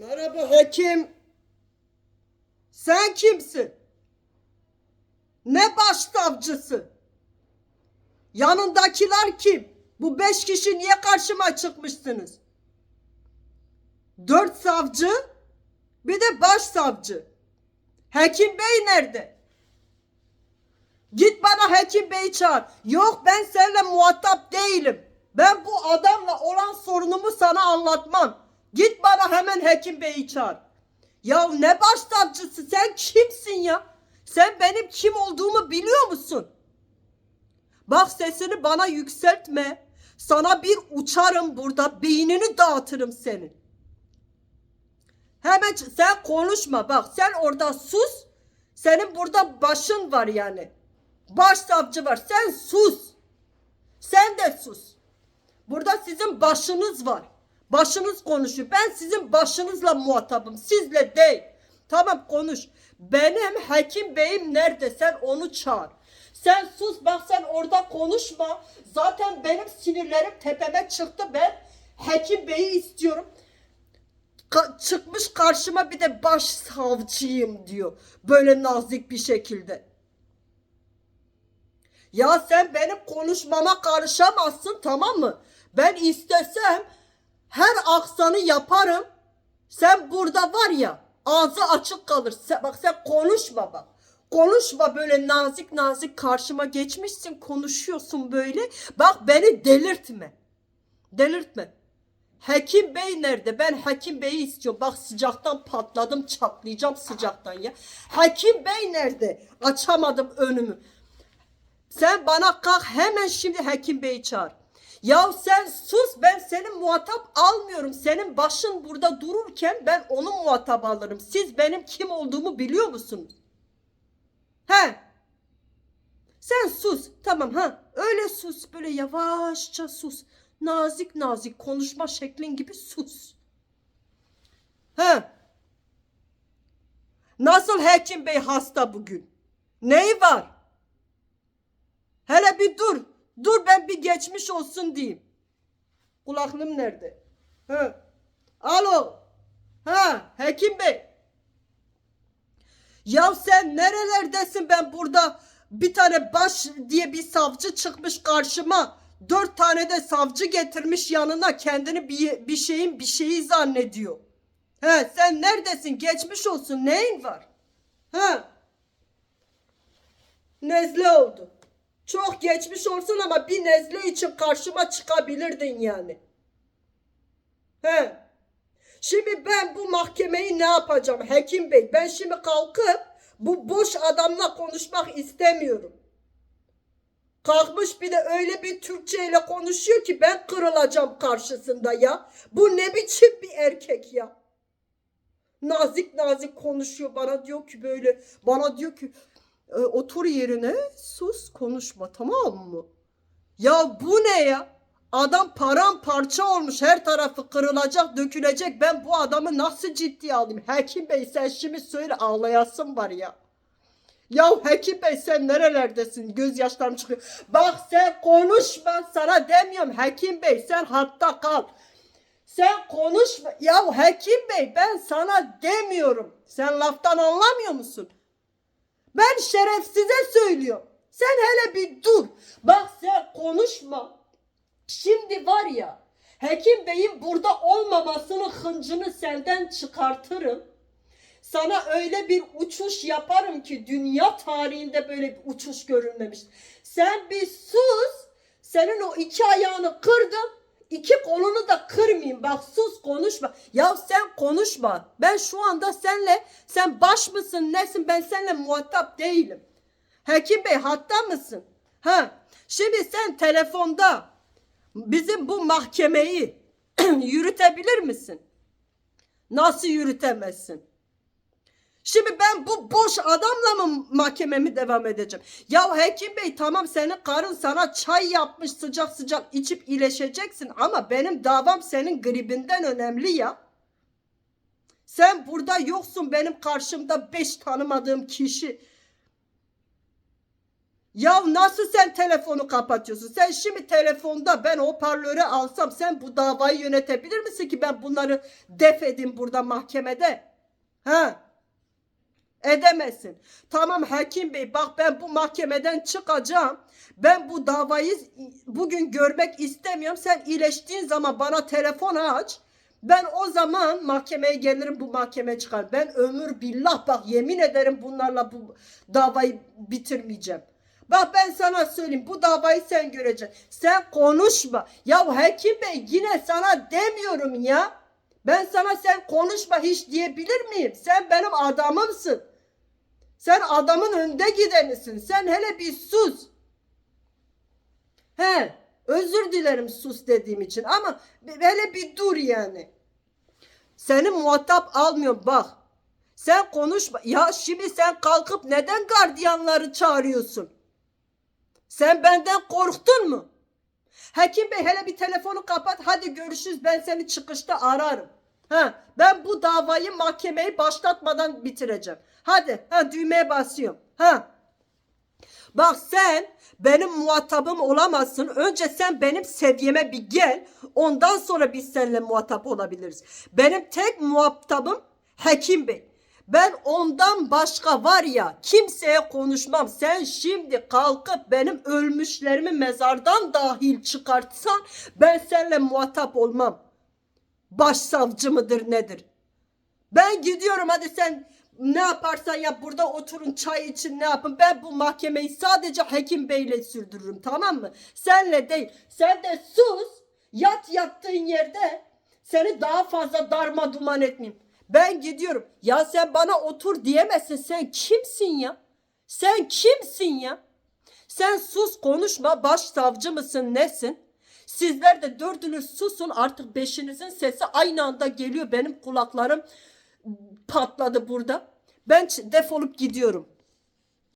Merhaba hakim. Sen kimsin? Ne başsavcısı? Yanındakiler kim? Bu beş kişi niye karşıma çıkmışsınız? Dört savcı, bir de başsavcı. Hekim Bey nerede? Git bana Hekim Bey çağır. Yok ben seninle muhatap değilim. Ben bu adamla olan sorunumu sana anlatmam. Git bana hemen Hekim Bey'i çağır. Ya ne başsavcısı sen kimsin ya? Sen benim kim olduğumu biliyor musun? Bak sesini bana yükseltme. Sana bir uçarım burada beynini dağıtırım senin. Hemen sen konuşma bak sen orada sus. Senin burada başın var yani. Başsavcı var sen sus. Sen de sus. Burada sizin başınız var. Başınız konuşuyor. Ben sizin başınızla muhatabım. Sizle değil. Tamam konuş. Benim hakim beyim nerede? Sen onu çağır. Sen sus bak sen orada konuşma. Zaten benim sinirlerim tepeme çıktı. Ben hakim beyi istiyorum. Ka- çıkmış karşıma bir de başsavcıyım diyor. Böyle nazik bir şekilde. Ya sen benim konuşmama karışamazsın tamam mı? Ben istesem her aksanı yaparım. Sen burada var ya ağzı açık kalır. Sen, bak sen konuşma bak. Konuşma böyle nazik nazik karşıma geçmişsin konuşuyorsun böyle. Bak beni delirtme. Delirtme. Hakim Bey nerede? Ben Hakim Bey'i istiyorum. Bak sıcaktan patladım çatlayacağım sıcaktan ya. Hakim Bey nerede? Açamadım önümü. Sen bana kalk hemen şimdi Hakim Bey'i çağır. Ya sen sus ben senin muhatap almıyorum. Senin başın burada dururken ben onu muhatap alırım. Siz benim kim olduğumu biliyor musunuz? He? Sen sus. Tamam ha. Öyle sus. Böyle yavaşça sus. Nazik nazik konuşma şeklin gibi sus. He? Nasıl Hakim Bey hasta bugün? Neyi var? Hele bir dur. Dur ben bir geçmiş olsun diyeyim. Kulaklığım nerede? Ha. Alo. Ha, Hekim Bey. Ya sen nerelerdesin ben burada bir tane baş diye bir savcı çıkmış karşıma. Dört tane de savcı getirmiş yanına kendini bir, bir şeyin bir şeyi zannediyor. He sen neredesin? Geçmiş olsun. Neyin var? Ha? Nezle oldu. Çok geçmiş olsun ama bir nezle için karşıma çıkabilirdin yani. He. Şimdi ben bu mahkemeyi ne yapacağım Hekim Bey? Ben şimdi kalkıp bu boş adamla konuşmak istemiyorum. Kalkmış bir de öyle bir Türkçe ile konuşuyor ki ben kırılacağım karşısında ya. Bu ne biçim bir erkek ya? Nazik nazik konuşuyor bana diyor ki böyle bana diyor ki e, otur yerine sus konuşma tamam mı? Ya bu ne ya? Adam paramparça olmuş her tarafı kırılacak dökülecek ben bu adamı nasıl ciddiye alayım? Hekim Bey sen şimdi söyle ağlayasın var ya. Ya Hekim Bey sen nerelerdesin? Gözyaşlarım çıkıyor. Bak sen konuşma sana demiyorum Hekim Bey sen hatta kal. Sen konuşma. Ya Hekim Bey ben sana demiyorum. Sen laftan anlamıyor musun? Ben şerefsize söylüyorum. Sen hele bir dur. Bak sen konuşma. Şimdi var ya Hekim Bey'in burada olmamasının hıncını senden çıkartırım. Sana öyle bir uçuş yaparım ki dünya tarihinde böyle bir uçuş görülmemiş. Sen bir sus. Senin o iki ayağını kırdım. iki kolunu da kırmayayım. Bak sus konuşma. Ya sen konuşma. Ben şu anda senle sen baş mısın nesin ben seninle muhatap değilim. Hekim Bey hatta mısın? Ha. Şimdi sen telefonda bizim bu mahkemeyi yürütebilir misin? Nasıl yürütemezsin? Şimdi ben bu boş adamla mı mahkememi devam edeceğim? Ya Hekim Bey tamam senin karın sana çay yapmış sıcak sıcak içip iyileşeceksin ama benim davam senin gribinden önemli ya. Sen burada yoksun benim karşımda beş tanımadığım kişi. Ya nasıl sen telefonu kapatıyorsun? Sen şimdi telefonda ben hoparlöre alsam sen bu davayı yönetebilir misin ki ben bunları def edeyim burada mahkemede? Ha? Edemezsin. Tamam hakim bey bak ben bu mahkemeden çıkacağım. Ben bu davayı bugün görmek istemiyorum. Sen iyileştiğin zaman bana telefon aç. Ben o zaman mahkemeye gelirim bu mahkemeye çıkar. Ben ömür billah bak yemin ederim bunlarla bu davayı bitirmeyeceğim. Bak ben sana söyleyeyim bu davayı sen göreceksin. Sen konuşma. Ya hakim bey yine sana demiyorum ya. Ben sana sen konuşma hiç diyebilir miyim? Sen benim adamımsın. Sen adamın önde gidenisin. Sen hele bir sus. He, özür dilerim sus dediğim için ama hele bir dur yani. Seni muhatap almıyorum bak. Sen konuşma. Ya şimdi sen kalkıp neden gardiyanları çağırıyorsun? Sen benden korktun mu? Hakim Bey hele bir telefonu kapat. Hadi görüşürüz. Ben seni çıkışta ararım. Ha, ben bu davayı mahkemeyi başlatmadan bitireceğim. Hadi, ha düğmeye basıyorum. Ha. Bak sen benim muhatabım olamazsın. Önce sen benim seviyeme bir gel. Ondan sonra biz seninle muhatap olabiliriz. Benim tek muhatabım Hakim Bey. Ben ondan başka var ya kimseye konuşmam. Sen şimdi kalkıp benim ölmüşlerimi mezardan dahil çıkartsan ben seninle muhatap olmam. Başsavcı mıdır nedir? Ben gidiyorum hadi sen ne yaparsan yap burada oturun çay için ne yapın. Ben bu mahkemeyi sadece Hakim Bey'le sürdürürüm tamam mı? Senle değil. Sen de sus. Yat yattığın yerde seni daha fazla darma duman etmeyeyim. Ben gidiyorum. Ya sen bana otur diyemezsin. Sen kimsin ya? Sen kimsin ya? Sen sus konuşma. Başsavcı mısın nesin? Sizler de dördünüz susun artık beşinizin sesi aynı anda geliyor. Benim kulaklarım patladı burada. Ben defolup gidiyorum.